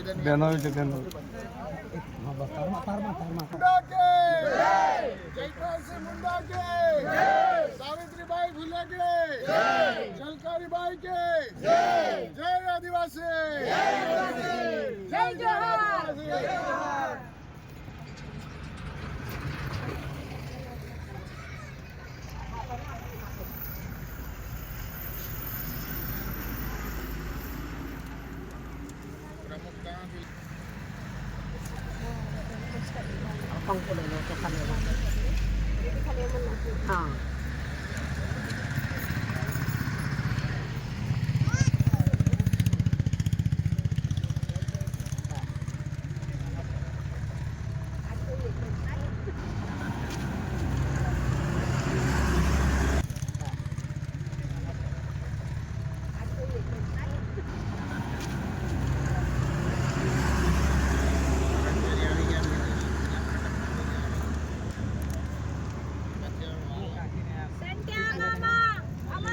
ब्याण्णव ब्याण्णव. सावित्रीबाई फुले के झलकारी बाई के जय आदिवासी जय आदिवासी.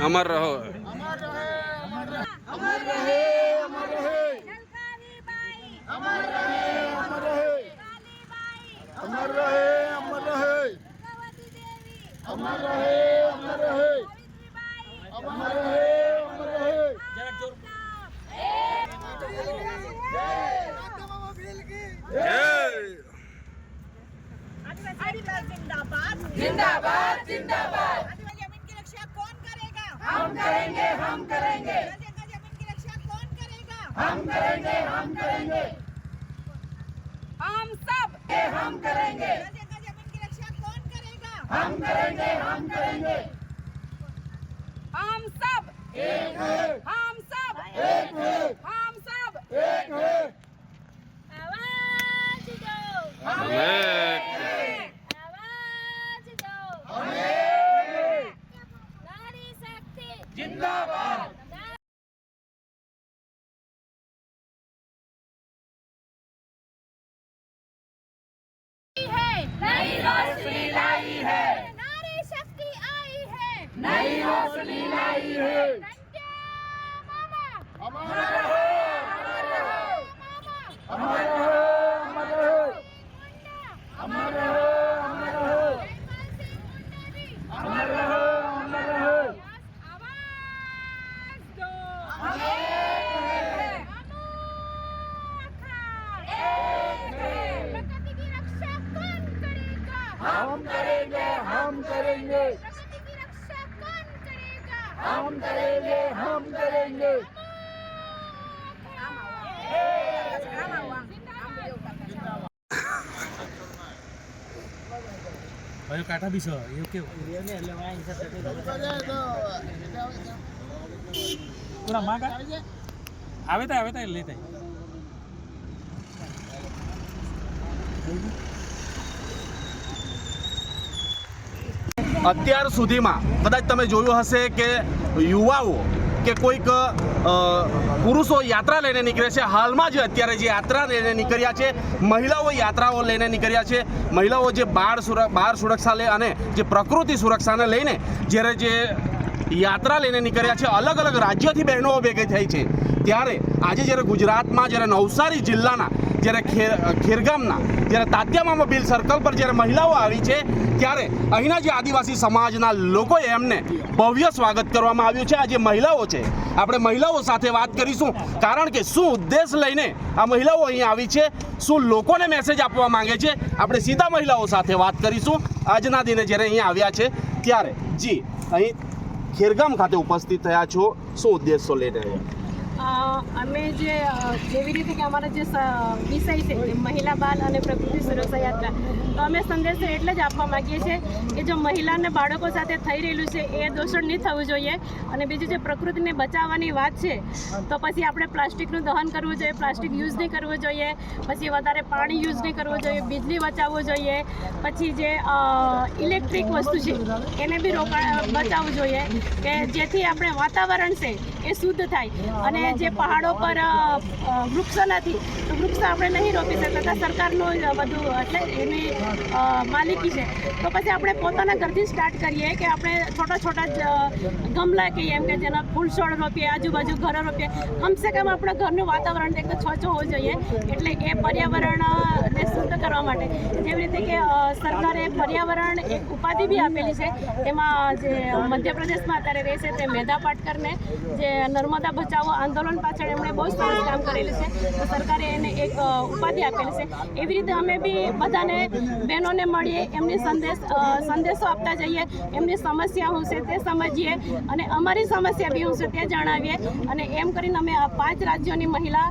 अमर रहो अमर रहे अमर रहे अमर रहे अमर रहे अमर रहे अमर रहे अमर रहे अमर रहे अमर रहे अमर रहे अमर रहे अमर रहे जिंदाबाद जिंदाबाद जिंदाबाद हम करेंगे हम करेंगे। ज़मीन की रक्षा कौन करेगा हम करेंगे हम करेंगे। हम सब हम करेंगे ज़मीन की रक्षा कौन करेगा। हम करेंगे हम करेंगे। हम सब एक हम सब एक हम सब एक करेंगे हम करेंगे प्रकृति की रक्षा कौन करेगा हम करेंगे हम करेंगे ભાઈ કાંઠા બી છે એવું કેવું પૂરા માં કા આવે તા આવે તા લેતા અત્યાર સુધીમાં કદાચ તમે જોયું હશે કે યુવાઓ કે કોઈક પુરુષો યાત્રા લઈને નીકળે છે. હાલમાં જે અત્યારે જે યાત્રા લઈને નીકળ્યા છે, મહિલાઓ યાત્રાઓ લઈને નીકળ્યા છે. મહિલાઓ જે બાળ સુર, બાળ સુરક્ષા લે અને જે પ્રકૃતિ સુરક્ષાને લઈને જ્યારે જે યાત્રા લઈને નીકળ્યા છે અલગ અલગ રાજ્યથી બહેનો ભેગી થઈ છે. ત્યારે આજે જ્યારે ગુજરાતમાં જ્યારે નવસારી જિલ્લાના જ્યારે ખેર ખેરગામના જ્યારે તાત્યામામા બિલ સર્કલ પર જ્યારે મહિલાઓ આવી છે ત્યારે અહીંના જે આદિવાસી સમાજના લોકોએ એમને ભવ્ય સ્વાગત કરવામાં આવ્યું છે. આ જે મહિલાઓ છે આપણે મહિલાઓ સાથે વાત કરીશું કારણ કે શું ઉદ્દેશ લઈને આ મહિલાઓ અહીં આવી છે શું લોકોને મેસેજ આપવા માંગે છે આપણે સીધા મહિલાઓ સાથે વાત કરીશું. આજના દિને જ્યારે અહીંયા આવ્યા છે ત્યારે જી અહીં ખેરગામ ખાતે ઉપસ્થિત થયા છો. શું ઉદ્દેશો આવ્યા અ, અમે જે જેવી રીતે કે અમારો જે વિષય છે મહિલા બાલ અને પ્રકૃતિ સુરક્ષા યાત્રા, તો અમે સંદેશો એટલે જ આપવા માગીએ છીએ કે જો મહિલા અને બાળકો સાથે થઈ રહેલું છે, એ દોષણ નહીં થવું જોઈએ. અને બીજું જે પ્રકૃતિને બચાવવાની વાત છે, તો પછી આપણે પ્લાસ્ટિકનું દહન કરવું જોઈએ, પ્લાસ્ટિક યુઝ નહીં કરવું જોઈએ, પછી વધારે પાણી યુઝ નહીં કરવું જોઈએ, વીજળી બચાવવું જોઈએ, પછી જે ઇલેક્ટ્રિક વસ્તુ છે, એને બી રોકાણ બચાવવું જોઈએ કે જેથી આપણે વાતાવરણ છે, એ શુદ્ધ થાય. અને જે પહાડો પર વૃક્ષો નથી, તો વૃક્ષો આપણે નહીં રોપી શકતા સરકારનું બધું, એટલે એની માલિકી છે. તો પછી આપણે પોતાના ઘરથી સ્ટાર્ટ કરીએ કે આપણે છોટા છોટા ગમલા કહીએ એમ કે જેના ફૂલ છોડ રોપીએ, આજુબાજુ ઘરો રોપીએ. કમસે કમ આપણા ઘરનું વાતાવરણ એક તો છોછો હોવું જોઈએ, એટલે એ પર્યાવરણને શુદ્ધ કરવા માટે. જેવી રીતે કે સરકારે પર્યાવરણ એક ઉપાધિ બી આપેલી છે, એમાં જે મધ્યપ્રદેશમાં અત્યારે રહે છે તે મેધા પાટકરને, જે નર્મદા બચાવો, આંદોલન પાછળ એમણે બહુ સરસ કામ કરેલું છે. તો સરકારે એને એક ઉપાધિ આપેલી છે. એવી રીતે અમે બી બધાને, બહેનોને મળીએ, એમની સંદેશ સંદેશો આપતા જઈએ, એમની સમસ્યા શું છે તે સમજીએ અને અમારી સમસ્યા બી શું છે તે જણાવીએ. અને એમ કરીને અમે આ પાંચ રાજ્યોની મહિલા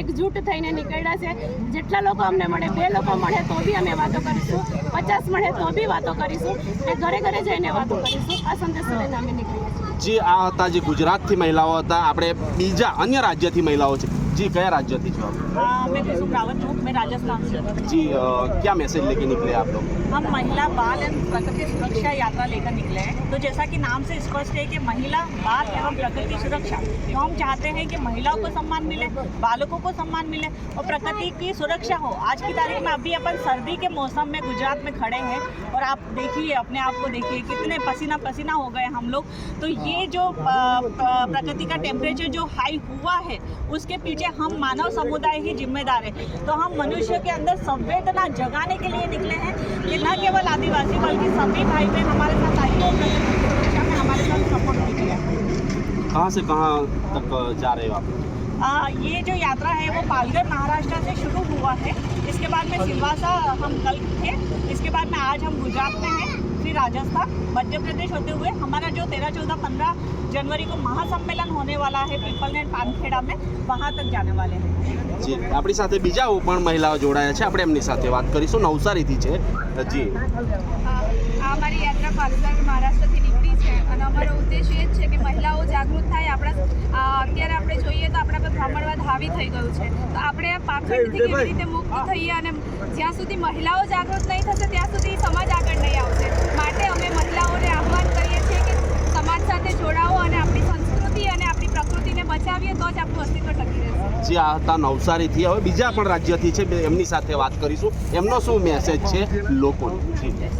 એકજૂટ થઈને નીકળ્યા છે. જેટલા લોકો અમને મળે, બે લોકો મળે તો બી અમે વાતો કરીશું. પચાસ મળે તો બી વાતો કરીશું. અને ઘરે ઘરે જઈને વાતો કરીશું. આ સંદેશો લઈને અમે નીકળ્યા છીએ. જે આ गुजरात જે महिलाओं था હતા बीजा अन्य राज्य રાજ્યથી महिलाओं છે. जी क्या राज्य थी जो आप मैं रावत हूँ मैं राजस्थान से जी आ, क्या मैसेज लेके निकले आप लोग हम महिला बाल एवं प्रकृति सुरक्षा यात्रा लेकर निकले हैं तो जैसा कि नाम से स्पष्ट है कि महिला बाल एवं प्रकृति सुरक्षा तो हम चाहते हैं कि महिलाओं को सम्मान मिले बालकों को सम्मान मिले और प्रकृति की सुरक्षा हो आज की तारीख में अभी अपन सर्दी के मौसम में गुजरात में खड़े हैं और आप देखिए अपने आप को देखिए कितने पसीना पसीना हो गए हम लोग। तो ये जो अ, अ, प्रकृति का टेम्परेचर जो हाई हुआ है उसके पीछे हम मानव समुदाय ही जिम्मेदार है। तो हम मनुष्य के अंदर संवेदना जगाने के लिए निकले हैं कि न केवल आदिवासी बल्कि सभी भाई बहन हमारे साथ आइए और प्रकृति सुरक्षा में हमारे साथ सपोर्ट कीजिए कहाँ से कहाँ तक जा रहे हो आप? आ, ये जो यात्रा है वो पालघर महाराष्ट्र से शुरू हुआ है। बाद में सिलवासा हम कल थे इसके बाद में आज हम गुजरात में हैं फिर राजस्थान मध्य प्रदेश होते हुए हमारा जो तेरह चौदह पंद्रह जनवरी को महासम्मेलन होने वाला है पीपल नेट पानखेड़ा में वहाँ तक जाने वाले हैं જી આપણી સાથે બીજા પણ મહિલાઓ જોડાયા છે આપણે એમની સાથે વાત કરીશું નવસારીથી છે જી આ અમારી યાત્રા પાલઘર મહારાષ્ટ્રથી નીકળી છે અને અમારો ઉદ્દેશ એ જ છે કે મહિલાઓ જાગૃત થાય. આપણા અત્યારે આપણે જોઈએ તો આપણા પર બ્રાહ્મણવાદ હાવી થઈ ગયું છે. તો આપણે આ પાખંડથી કેવી રીતે મુક્ત થઈએ અને જ્યાં સુધી મહિલાઓ જાગૃત નહીં થશે, ત્યાં સુધી સમાજ આગળ નહીં આવશે. માટે અમે મહિલાઓને આહ્વાન કરીએ છીએ કે સમાજ સાથે જોડાઓ અને આપણી સંસ્કૃતિ અને આપણી પ્રકૃતિને બચાવીએ, તો જ આપણું અસ્તિત્વ ટકી રહેશે. જે, આ હતા નવસારીથી. હવે બીજા પણ રાજ્યથી છે એમની સાથે વાત કરીશું. એમનો શું મેસેજ છે? લોકોને.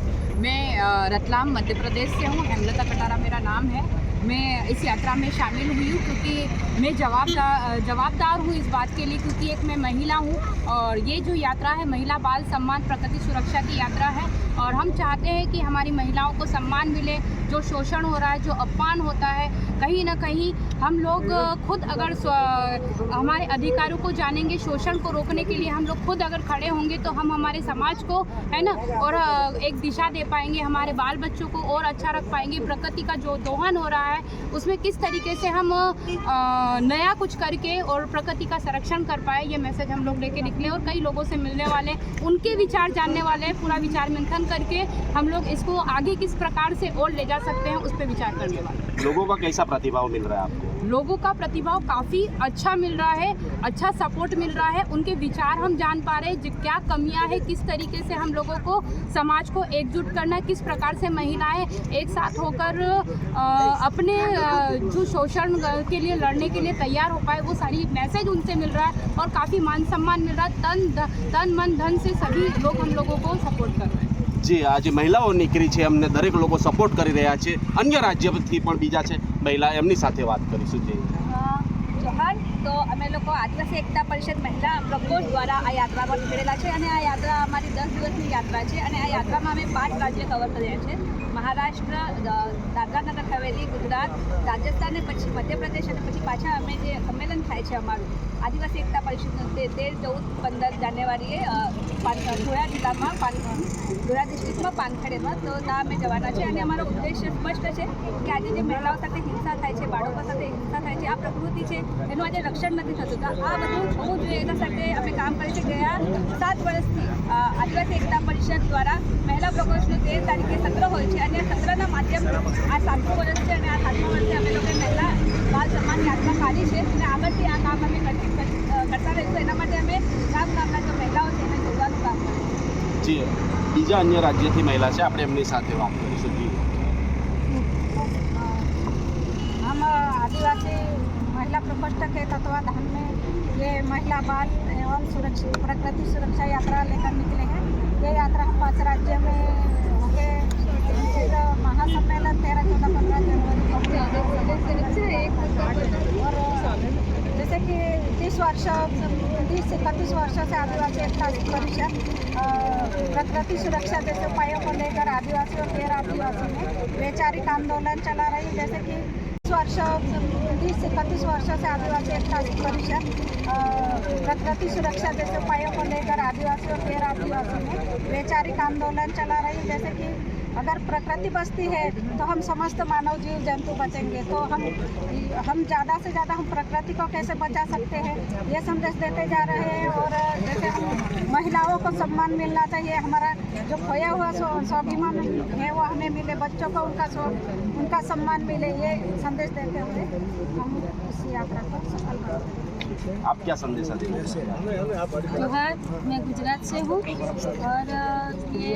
रतलाम, मध्य प्रदेश से हूँ, हेमलता कटारा मेरा नाम है। मैं इस यात्रा में शामिल हुई हूँ क्योंकि मैं जवाबदार जवाबदार हूँ इस बात के लिए क्योंकि एक मैं महिला हूँ और ये जो यात्रा है, महिला बाल सम्मान प्रकृति सुरक्षा की यात्रा है और हम चाहते हैं कि हमारी महिलाओं को सम्मान मिले जो शोषण हो रहा है, जो अपमान होता है, कहीं ना कहीं हम लोग खुद अगर हमारे अधिकारों को जानेंगे, शोषण को रोकने के लिए हम लोग खुद अगर खड़े होंगे तो हम हमारे समाज को, है ना, और एक दिशा दे पाएँगे, हमारे बाल बच्चों को और अच्छा रख पाएँगे, प्रकृति का जो दोहन हो रहा है, उसमें किस तरीके से हम नया कुछ करके और प्रकृति का संरक्षण कर पाए, ये मैसेज हम लोग लेके निकले और कई लोगों से मिलने वाले उनके विचार जानने वाले पूरा विचार मंथन करके हम लोग इसको आगे किस प्रकार से और ले जा सकते हैं उस पर विचार करने वाले। लोगों का कैसा प्रतिभाव मिल रहा है आपको लोगों का प्रतिभाव काफ़ी अच्छा मिल रहा है अच्छा सपोर्ट मिल रहा है उनके विचार हम जान पा रहे हैं क्या कमियाँ है किस तरीके से हम लोगों को समाज को एकजुट करना किस प्रकार से महिलाएँ एक साथ होकर अपने जो शोषण के लिए लड़ने के लिए तैयार हो पाए वो सारी मैसेज उनसे मिल रहा है और काफ़ी मान सम्मान मिल रहा है तन तन मन धन से सभी लोग हम लोगों को सपोर्ट कर रहे हैं જી આજે મહિલાઓ નીકળી છે, એમને દરેક લોકો સપોર્ટ કરી રહ્યા છે. અન્ય રાજ્યથી પણ બીજા છે. મહિલા એમની સાથે વાત કરીશું. જી તો અમે લોકો આદિવાસી એકતા પરિષદ મહિલા પ્રકોષ્ઠ દ્વારા આ યાત્રામાં નીકળેલા છે અને આ યાત્રા અમારી દસ દિવસની યાત્રા છે અને આ યાત્રામાં અમે પાંચ રાજ્ય કવર કર્યા છે. મહારાષ્ટ્ર દાદરા નગર હવેલી, ગુજરાત, રાજસ્થાન અને પછી મધ્યપ્રદેશ અને પછી પાછા અમે જે સંમેલન થાય છે અમારું આદિવાસી એકતા પરિષદનું તે તેર, ચૌદ, પંદર જાન્યુઆરીએ ધોળા જિલ્લામાં પાન, ધોળા ડિસ્ટ્રિક્ટમાં પાનખેડેમાં તો ત્યાં અમે જવાના છે અને અમારો ઉદ્દેશ્ય સ્પષ્ટ છે કે આજે જે મહિલાઓ સાથે હિંસા થાય છે, બાળકો સાથે હિંસા આ પ્રકૃતિ છે એનું આજે રક્ષણ નથી થતું. તો આ બધું થવું જોઈએ એના સાથે અમે કામ કરી છીએ ગયા સાત વર્ષથી આદિવાસી એકતા પરિષદ દ્વારા મહિલા પ્રકોષનું તેર તારીખે સત્ર હોય છે અને આ સત્રના માધ્યમ આ સાતમું વર્ષ છે અને આ સાતમું વર્ષે અમે લોકોએ મહિલા બાળ સન્માન યાત્રા કાઢી છે અને આગળથી આ કામ અમે કરતા રહીશું. એના માટે અમે ગામ ગામના જે મહિલાઓ છે એને જોડવાનું કામ કરીશું. જી. બીજા અન્ય રાજ્યથી મહિલા છે આપણે એમની સાથે વાત કરીશું. આદિવાસી महिला के तत्वाधान में ये महिला बाल एवं सुरक्षा प्रकृति सुरक्षा यात्रा लेकर निकले हैं। ये यात्रा हम पाँच राज्य में होके फिर महासम्मेलन तेरह चौदह पंद्रह जनवरी को और जैसे कि तीस वर्ष तीस इकतीस वर्षों से आदिवासी एकता परिषद प्रकृति सुरक्षा जैसे उपायों को लेकर आदिवासियों और गैर आदिवासी में वैचारिक आंदोलन चला रही जैसे कि वर्ष तीस इकतीस वर्षों से आदिवासी एकता परिषद. प्रकृति सुरक्षा जैसे उपायों को लेकर आदिवासी और गैर आदिवासी में वैचारिक आंदोलन चला रही. जैसे कि अगर प्रकृति बचती है तो हम समस्त मानव जीव जंतु बचेंगे. तो हम हम ज़्यादा से ज़्यादा हम प्रकृति को कैसे बचा सकते हैं? ये संदेश देते जा रहे हैं और जैसे हम महिलाओं को सम्मान मिलना चाहिए। हमारा जो खोया हुआ स्व- स्वाभिमान है वो हमें मिले। बच्चों को उनका उनका सम्मान मिले ये संदेश देते हुए हम इस यात्रा को सफल करते हैं। आप क्या संदेशा देंगे जोहार मैं गुजरात से हूँ और ये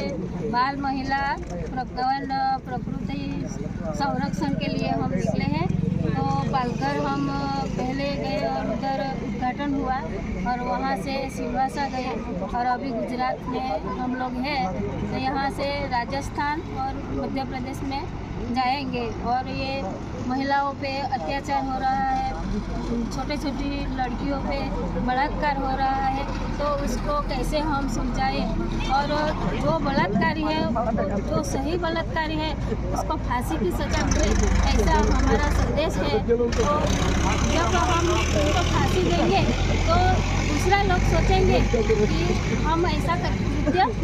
बाल महिला प्रकवन प्रकृति संरक्षण के लिए हम निकले हैं। तो पालघर हम हुआ और वहाँ से सिलवासा गए और अभी गुजरात में हम लोग हैं तो यहाँ से राजस्थान और मध्य प्रदेश में जाएँगे। और ये महिलाओं पे अत्याचार हो रहा है छोटे छोटी लड़कियों पे बलात्कार हो रहा है तो उसको कैसे हम समझाएँ? और जो बलात्कारी है, जो सही बलात्कारी है, उसको फांसी की सज़ा मिले, ऐसा हमारा संदेश है। तो जब हम उनको फांसी देंगे तो दूसरा लोग सोचेंगे कि हम ऐसा कर-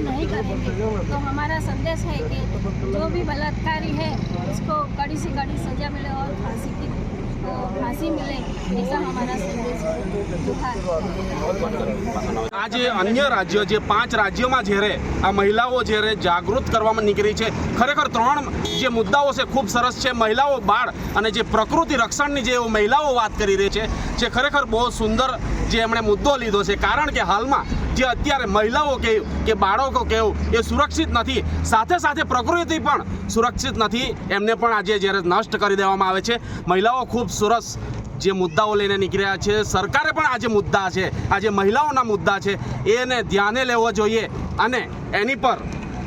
नहीं करेंगे। तो हमारा संदेश है कि जो भी बलात्कारी है, उसको कड़ी से कड़ी सज़ा मिले और फांसी की फांसी मिले ऐसा हमारा संदेश है जोहार આજે અન્ય રાજ્યો જે પાંચ રાજ્યોમાં જ્યારે આ મહિલાઓ જ્યારે જાગૃત કરવામાં નીકળી છે ખરેખર ત્રણ જે મુદ્દાઓ છે ખૂબ સરસ છે મહિલાઓ બાળ અને જે પ્રકૃતિ રક્ષણની જે મહિલાઓ વાત કરી રહી છે જે ખરેખર બહુ સુંદર જે એમણે મુદ્દો લીધો છે, કારણ કે હાલમાં જે અત્યારે મહિલાઓ કહેવું કે બાળકો કહેવું એ સુરક્ષિત નથી. સાથે સાથે પ્રકૃતિ પણ સુરક્ષિત નથી. એમને પણ આજે જ્યારે નષ્ટ કરી દેવામાં આવે છે. મહિલાઓ ખૂબ સરસ જે મુદ્દાઓ લઈને નીકળ્યા છે. સરકારે પણ આજે મુદ્દા છે, આજે મહિલાઓના મુદ્દા છે. એને ધ્યાને લેવો જોઈએ અને એની પર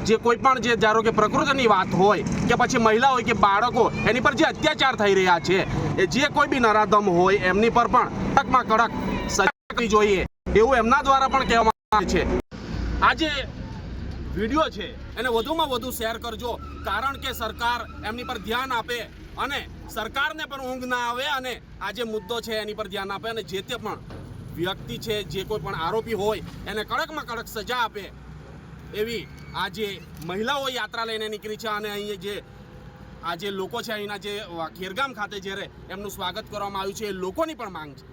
જે કોઈ પણ જે ધારો કે પ્રકૃતિની વાત હોય કે પછી મહિલા હોય કે બાળકો એની પર જે અત્યાચાર થઈ રહ્યા છે, એ જે કોઈ બી નરાધમ હોય એમની પર પણ કડકમાં કડક કરવી જોઈએ એવું એમના દ્વારા પણ કહેવામાં આવે છે. આજે વીડિયો છે, એને વધુમાં વધુ શેર કરજો, કારણ કે સરકાર એમની પર ધ્યાન આપે અને સરકારને પણ ઊંઘ ના આવે અને આ જે મુદ્દો છે એની પર ધ્યાન આપે અને જે તે પણ વ્યક્તિ છે, જે કોઈ પણ આરોપી હોય, એને કડકમાં કડક સજા આપે એવી આ જે મહિલાઓ યાત્રા લઈને નીકળી છે અને અહીં જે આ જે લોકો છે, અહીંના જે ખેરગામ ખાતે જ્યારે એમનું સ્વાગત કરવામાં આવ્યું છે, એ લોકોની પણ માંગ છે.